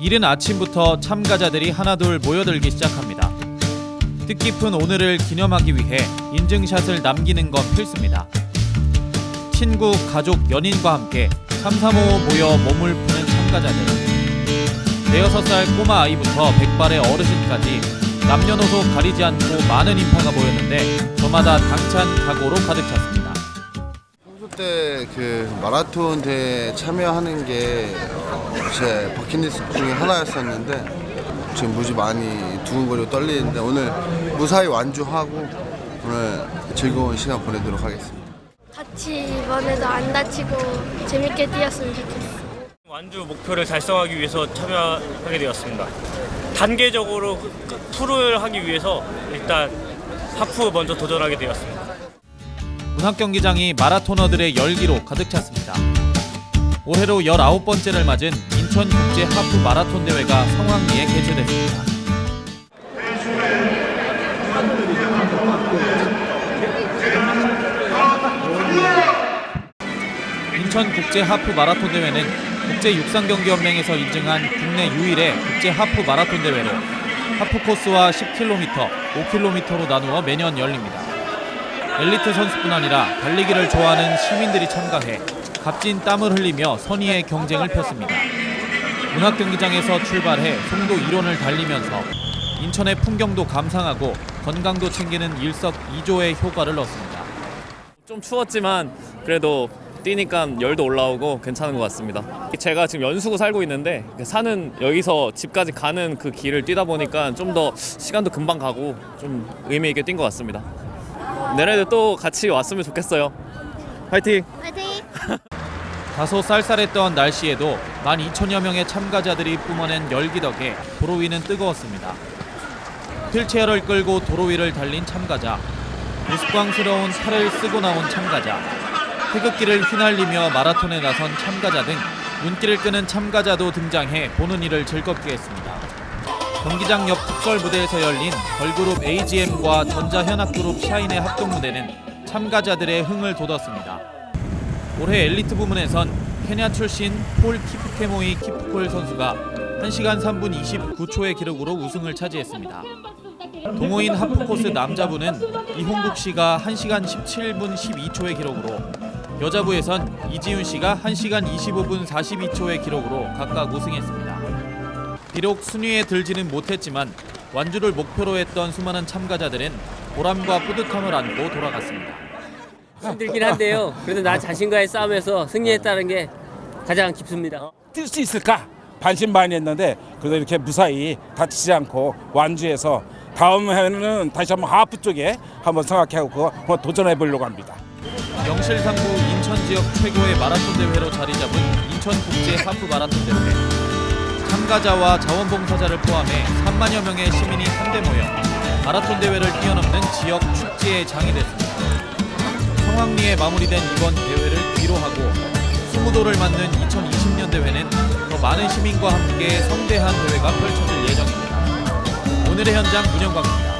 이른 아침부터 참가자들이 하나둘 모여들기 시작합니다. 뜻깊은 오늘을 기념하기 위해 인증샷을 남기는 건 필수입니다. 친구, 가족, 연인과 함께 삼삼오오 모여 몸을 푸는 참가자들. 대여섯 살 꼬마 아이부터 백발의 어르신까지 남녀노소 가리지 않고 많은 인파가 모였는데 저마다 당찬 각오로 가득 찼습니다. 때 그 마라톤 대회 참여하는 게 어, 제 버킷리스트 중에 하나였었는데 지금 무지 많이 두근거리고 떨리는데 오늘 무사히 완주하고 오늘 즐거운 시간 보내도록 하겠습니다. 같이 이번에도 안 다치고 재밌게 뛰었으면 좋겠어. 완주 목표를 달성하기 위해서 참여하게 되었습니다. 단계적으로 풀을 하기 위해서 일단 하프 먼저 도전하게 되었습니다. 문학 경기장이 마라토너들의 열기로 가득 찼습니다. 올해로 19번째를 맞은 인천국제 하프 마라톤 대회가 성황리에 개최됐습니다. 인천국제 하프 마라톤 대회는 국제 육상경기연맹에서 인증한 국내 유일의 국제 하프 마라톤 대회로 하프 코스와 10km, 5km로 나누어 매년 열립니다. 엘리트 선수뿐 아니라 달리기를 좋아하는 시민들이 참가해 값진 땀을 흘리며 선의의 경쟁을 폈습니다. 문학경기장에서 출발해 송도 일원을 달리면서 인천의 풍경도 감상하고 건강도 챙기는 일석이조의 효과를 얻습니다. 좀 추웠지만 그래도 뛰니까 열도 올라오고 괜찮은 것 같습니다. 제가 지금 연수구 살고 있는데 사는 여기서 집까지 가는 그 길을 뛰다 보니까 좀 더 시간도 금방 가고 좀 의미 있게 뛴 것 같습니다. 내년에도 또 같이 왔으면 좋겠어요. 화이팅! 화이팅! 다소 쌀쌀했던 날씨에도 12,000여 명의 참가자들이 뿜어낸 열기 덕에 도로 위는 뜨거웠습니다. 휠체어를 끌고 도로 위를 달린 참가자, 우스꽝스러운 팔을 쓰고 나온 참가자, 태극기를 휘날리며 마라톤에 나선 참가자 등 눈길을 끄는 참가자도 등장해 보는 이를 즐겁게 했습니다. 경기장 옆 특설 무대에서 열린 걸그룹 AGM과 전자현악그룹 샤인의 합동 무대는 참가자들의 흥을 돋웠습니다. 올해 엘리트 부문에선 케냐 출신 폴 키프케모이 키프콜 선수가 1시간 3분 29초의 기록으로 우승을 차지했습니다. 동호인 하프코스 남자부는 이홍국 씨가 1시간 17분 12초의 기록으로 여자부에선 이지윤 씨가 1시간 25분 42초의 기록으로 각각 우승했습니다. 비록 순위에 들지는 못했지만 완주를 목표로 했던 수많은 참가자들은 보람과 뿌듯함을 안고 돌아갔습니다. 힘들긴 한데요. 그래도 나 자신과의 싸움에서 승리했다는 게 가장 기쁩니다. 뛸 수 있을까 반신반의했는데 그래도 이렇게 무사히 다치지 않고 완주해서 다음 해는 다시 한번 하프 쪽에 한번 생각하고 한번 도전해 보려고 합니다. 명실상부 인천 지역 최고의 마라톤 대회로 자리 잡은 인천국제 하프 마라톤 대회. 참가자와 자원봉사자를 포함해 3만여 명의 시민이 한데 모여 마라톤 대회를 뛰어넘는 지역 축제의 장이 됐습니다. 성황리에 마무리된 이번 대회를 뒤로하고 스무도를 맞는 2020년 대회는 더 많은 시민과 함께 성대한 대회가 펼쳐질 예정입니다. 오늘의 현장 문영광입니다.